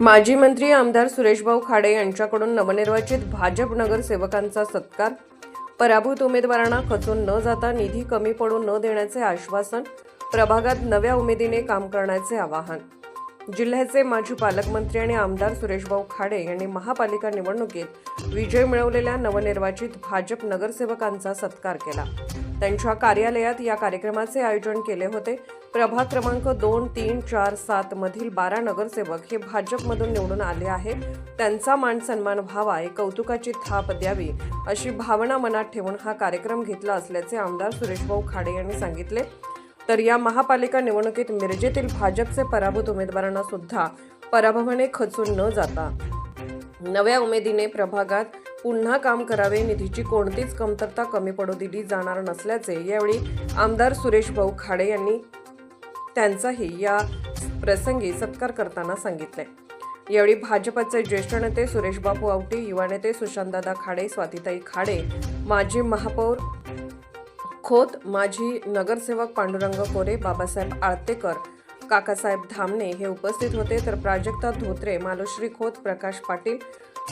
माजी मंत्री आमदार सुरेशभाऊ खाडे यांच्याकडून नवनिर्वाचित भाजप नगरसेवकांचा सत्कार. पराभूत उमेदवारांना खचून न जाता निधी कमी पडू न देण्याचे आश्वासन. प्रभागात नव्या उमेदीने काम करण्याचे आवाहन. जिल्ह्याचे माजी पालकमंत्री आणि आमदार सुरेशभाऊ खाडे यांनी महापालिका निवडणुकीत विजय मिळवलेल्या नवनिर्वाचित भाजप नगरसेवकांचा सत्कार केला. त्यांच्या कार्यालयात या कार्यक्रमाचे आयोजन केले होते. प्रभाग क्रमांक दोन तीन चार सात मधील बारा नगरसेवक हे भाजपमधून निवडून आले आहे त्यांचा मान सन्मान व्हावा एक कौतुकाची थाप द्यावी अशी भावना मनात ठेवून हा कार्यक्रम घेतला असल्याचे आमदार सुरेशभाऊ खाडे यांनी सांगितले. तर या महापालिका निवडणुकीत मिरजेतील भाजपचे पराभूत उमेदवारांना सुद्धा पराभवाने खचून न जाता नव्या उमेदीने प्रभागात पुन्हा काम करावे निधीची कोणतीच कमतरता कमी पडू दिली जाणार नसल्याचे यावेळी आमदार सुरेश भाऊ खाडे यांनी त्यांचाही या प्रसंगी सत्कार करताना सांगितले. यावेळी भाजपचे ज्येष्ठ नेते सुरेश बापू आवटी युवा नेते सुशांतदादा खाडे स्वातीताई खाडे माजी महापौर खोत माजी नगरसेवक पांडुरंग कोरे बाबासाहेब आळतेकर काकासाहेब धामणे हे उपस्थित होते. तर प्राजक्ता धोत्रे मालुश्री खोत प्रकाश पाटील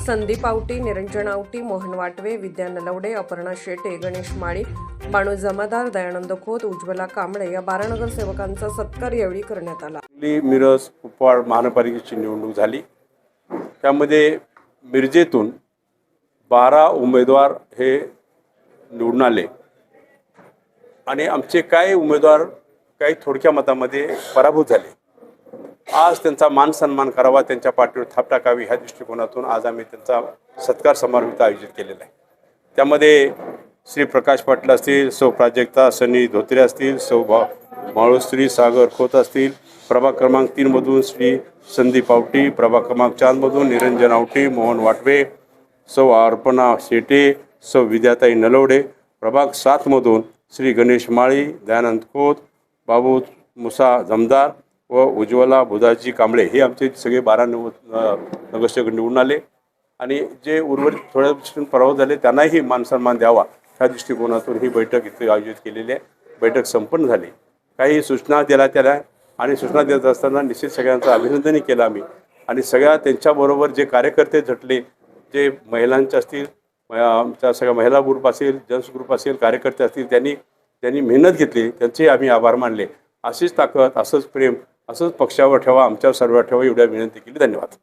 संदीप आवटी निरंजन आवटी मोहन वाटवे विद्या नलवडे अपर्णा शेटे गणेश माळी बाणू जमादार दयानंद खोत उज्ज्वला कांबळे या बारा नगरसेवकांचा सत्कार यावेळी करण्यात आला. मिरज कुपवाड महानगरपालिकेची निवडणूक झाली. त्यामध्ये मिरजेतून बारा उमेदवार हे निवडून आले. आणि आमचे काय उमेदवार काही थोडक्या मतामध्ये पराभूत झाले. आज त्यांचा मान सन्मान करावा त्यांच्या पाठीवर थाप टाकावी ह्या दृष्टिकोनातून आज आम्ही त्यांचा सत्कार समारंभ आयोजित केलेला आहे. त्यामध्ये श्री प्रकाश पाटील असतील सौ प्राजक्ता सनी धोत्रे असतील सौ भा माळोश्री सागर खोत असतील प्रभाग क्रमांक तीनमधून श्री संदीप आवटी प्रभाग क्रमांक चारमधून निरंजन आवटी मोहन वाटवे सौ अर्पणा शेटे सौ विद्याताई नलवडे प्रभाग सातमधून श्री गणेश माळी दयानंद खोत बाबू मुसा जमदार व उज्ज्वला बुधाजी कांबळे हे आमचे सगळे बारा नव नगरसेवक निवडून आले. आणि जे उर्वरित थोड्या दृष्टीने पराभव झाले त्यांनाही मान सन्मान द्यावा ह्या दृष्टिकोनातून ही बैठक इथे आयोजित केलेली आहे. बैठक संपन्न झाली. काही सूचना दिल्या त्याला आणि सूचना देत असताना निश्चित सगळ्यांचं अभिनंदनही केलं आम्ही. आणि सगळ्या त्यांच्याबरोबर जे कार्यकर्ते झटले जे महिलांचे असतील म- आमच्या सगळ्या महिला ग्रुप असेल जन्स ग्रुप असेल कार्यकर्ते असतील त्यांनी त्यांनी मेहनत घेतली त्यांचे आम्ही आभार मानले. अशीच ताकद असंच प्रेम असंच पक्षावर ठेवा आमच्यावर सर्व ठेवा एवढ्या विनंती केली. धन्यवाद.